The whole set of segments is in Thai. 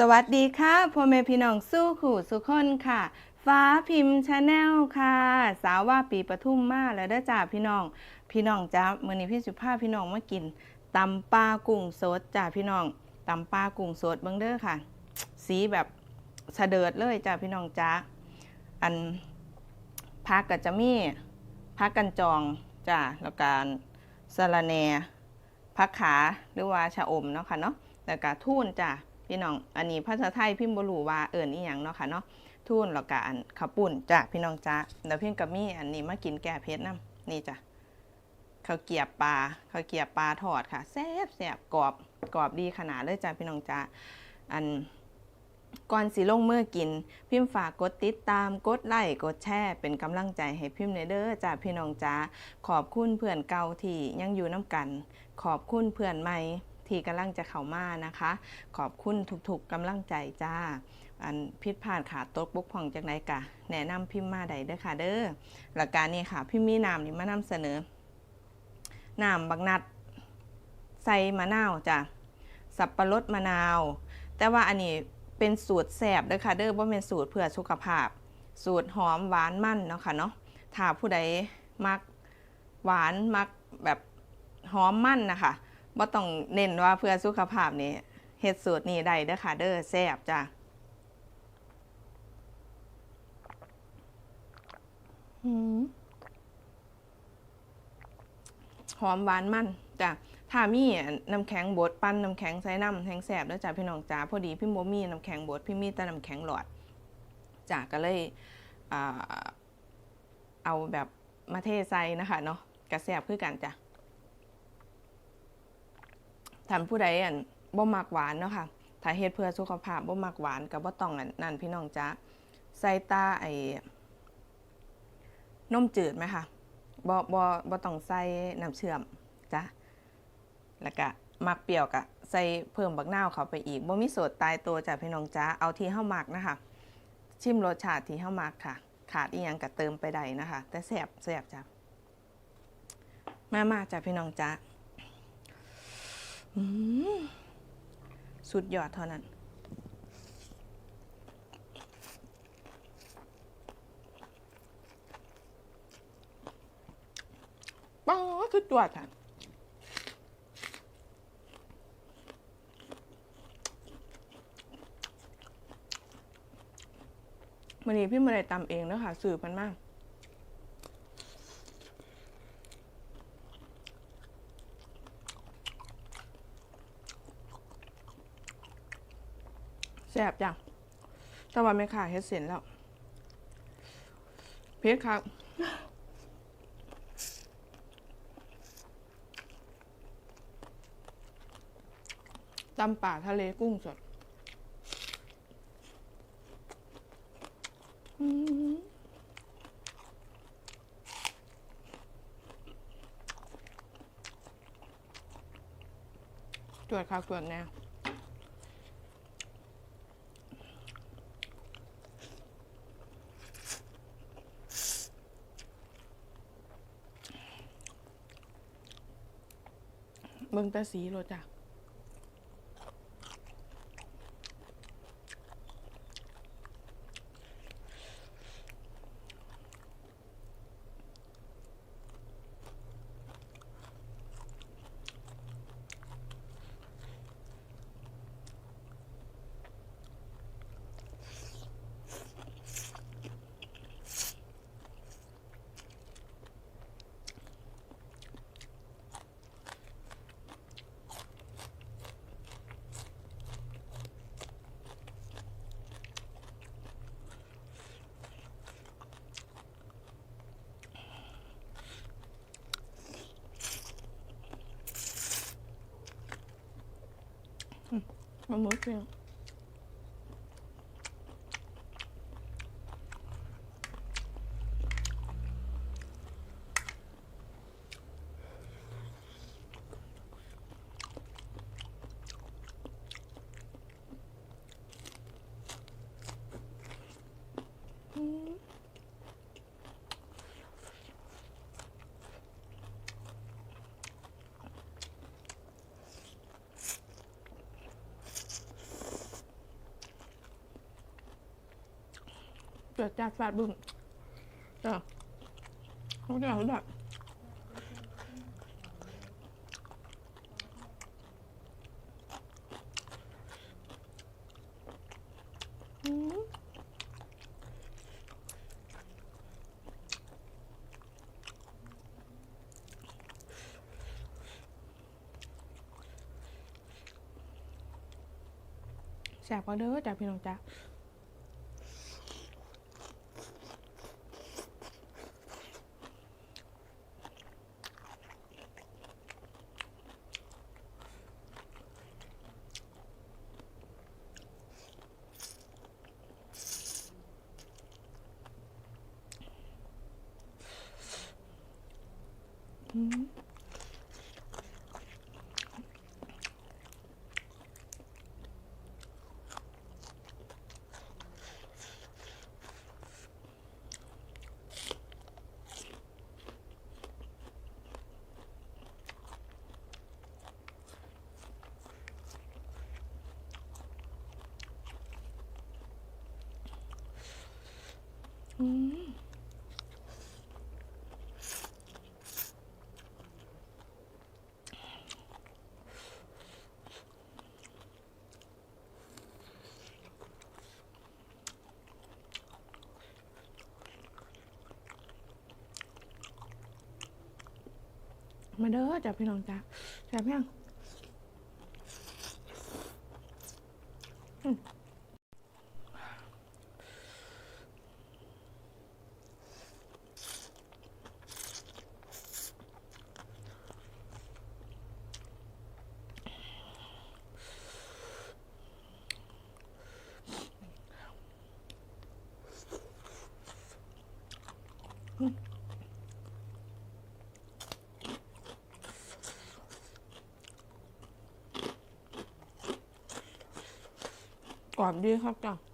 สวัสดีค่ะพ่อแม่พี่น้องสู้ขู่สุขคนค่ะ ฟ้าพิมพ์ชาแนลค่ะ สาวว่าปีปทุมมาแล้วเด้อจ้าพี่น้อง พี่น้องจ้ามื้อนี้พี่สุภาพพี่น้องมากินตำปลากุ้งสดจ้าพี่น้องตำปลากุ้งสดเบิ่งเด้อค่ะ สีแบบเสดิดเลยจ้าพี่น้องจ้าอันพักก็จะมีพักกันจองจ้าแล้วการสะระแหนพักขาหรือว่าชะอมเนาะค่ะเนาะแล้วก็ทุ่นจ้า พี่น้อง อันนี้ภาษาไทยพิมพ์บรูว่าเอิญอีหยังเนาะค่ะเนาะทุ่นแล้วก็อันข้าวปุ่นจ้ะพี่น้องจ้าเดี๋ยวพี่กับมี่อันนี้มากินแก่เพชรน้ำนี่จ้ะข้าวเกียบปลาข้าวเกียบปลาทอดค่ะแซ่บแซ่บกรอบกรอบดีขนาดเลยจ้ะพี่น้องจ้าอันก่อนสิลงเมื่อกิน พิมพ์ฝากกดติดตามกดไลค์กดแชร์เป็นกำลังใจให้พิมพ์ในเด้อจ้าพี่น้องจ้าขอบคุณเพื่อนเก่าที่ยังอยู่น้ำกัน ขอบคุณเพื่อนใหม่ ที่กำลังจะเข้ามานะคะ ขอบคุณทุกๆกำลังใจจ้า อันพิษพลาดขาตกบกพร่องจากไหนกะ แนะนำพิมพ์มาใดเด้อค่ะ เด้อหลักการนี้ค่ะ พิมพ์มีนามนี่มานำเสนอน้ำบักนัดใส่มะนาวจ้ะสับปะรดมะนาว แต่ว่าอันนี้เป็นสูตรแสบเด้อค่ะเด้อว่าเป็นสูตรเพื่อสุขภาพ สูตรหอมหวานมั่นเนาะค่ะเนาะถ้าผู้ใดมักหวานมักแบบหอมมั่นนะคะ บ่ต้องเน้นว่าเพื่อสุขภาพนี่เฮ็ดสูตรนี้ได้เด้อค่ะเด้อแซ่บจ้ะหืมหอมหวานมันจ้ะถ้ามีน้ำแข็งบดปั้นน้ำแข็งใส่น้ำแห้งแสบแล้วจ้ะพี่น้องจ้าพอดีพี่โมมีน้ำแข็งบดพี่มีแต่น้ำแข็งหลอดจ้ะก็เลยอ่าเอาแบบมาเทใส่นะคะเนาะกระแสบคือกันจ้ะ ท่านผู้ใดอันบ่มักหวานเนาะค่ะถ้าเฮ็ดเพื่อสุขภาพบ่มักหวานก็บบ่ต้องอันนั่นพี่น้องจ้าใส่ตาไอ้นมจืดไหมคะบ่บ่บ่ต้องใส่น้ำเชื่อมจ้ะแล้วก็มักเปรี้ยวก็ใส่เพิ่มบักนาวเข้าไปอีกบ่มีโสดตายตัวจ้ะพี่น้องจ้าเอาที่เฮามักนะคะ ชิมรสชาติที่เฮามักค่ะ ขาดอีหยังก็เติมไปได้นะคะ แต่แซ่บแซ่บจ้ะมามาจ้ะพี่น้องจ้า สุดยอดเท่านั้นป้าสุดยอดค่ะวันนี้พี่มาได้ตำเองแล้วค่ะสืบมันมาก แซ่บจังแต่ว่าไม่ขาดเฮ็ดเสร็จแล้ว เพชรครับตำป่าทะเลกุ้งสดอืมตรวจค่ะตรวจแน่ เบิ่งแต่สีโลจ้ะ มาห เกิดจากฟาดบึ้งจ้ะเขาจะเอาแบบแสบกว่าเด้อจ้ะพี่น้องจ้ะ อืม มาเด้อจ้ะพี่น้องจ้ะแซ่บยัง อบดีครับจ้ะ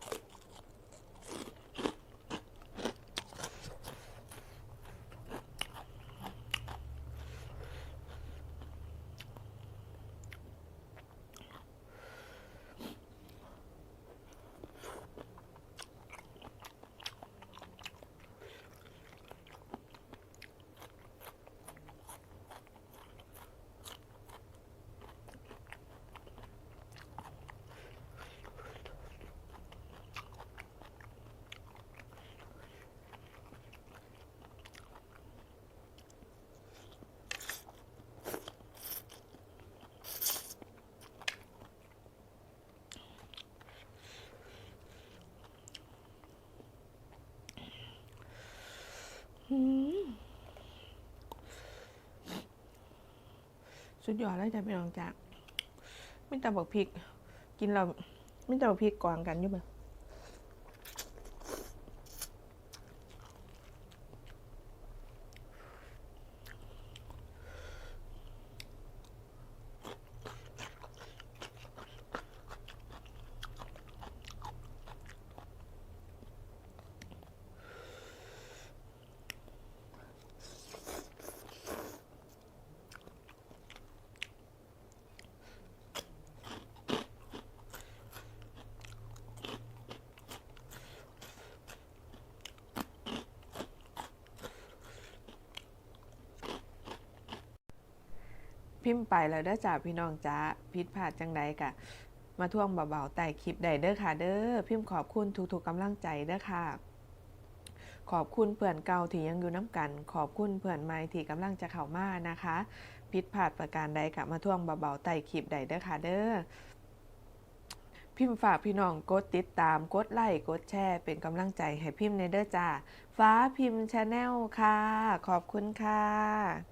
สุดยอดเลยจ้ะพี่น้องจ้ะไม่ต่บอกพริก กินเราไม่ต่บอกพริกกวางกันอยู่ไพิมพ์ไปแล้วเด้อจ้าพี่น้องจ้าผิดพลาดจังใดกะ มาท่วงเบาๆแต่คลิปใดเด้อค่ะ เด้อพิมพ์ขอบคุณทุกๆกำลังใจเด้อค่ะ ขอบคุณเพื่อนเก่าที่ยังอยู่น้ำกัน ขอบคุณเพื่อนใหม่ที่กำลังจะเข้ามานะคะผิดพลาดประการใดกะมาท่วงเบาๆแต่คลิปใดเด้อค่ะ เด้อพิมพ์ฝากพี่น้องกดติดตามกดไลค์กดแชร์เป็นกำลังใจให้พิมพ์ในเด้อจ้าฟ้าพิมพ์ชาแนลค่ะ ขอบคุณค่ะ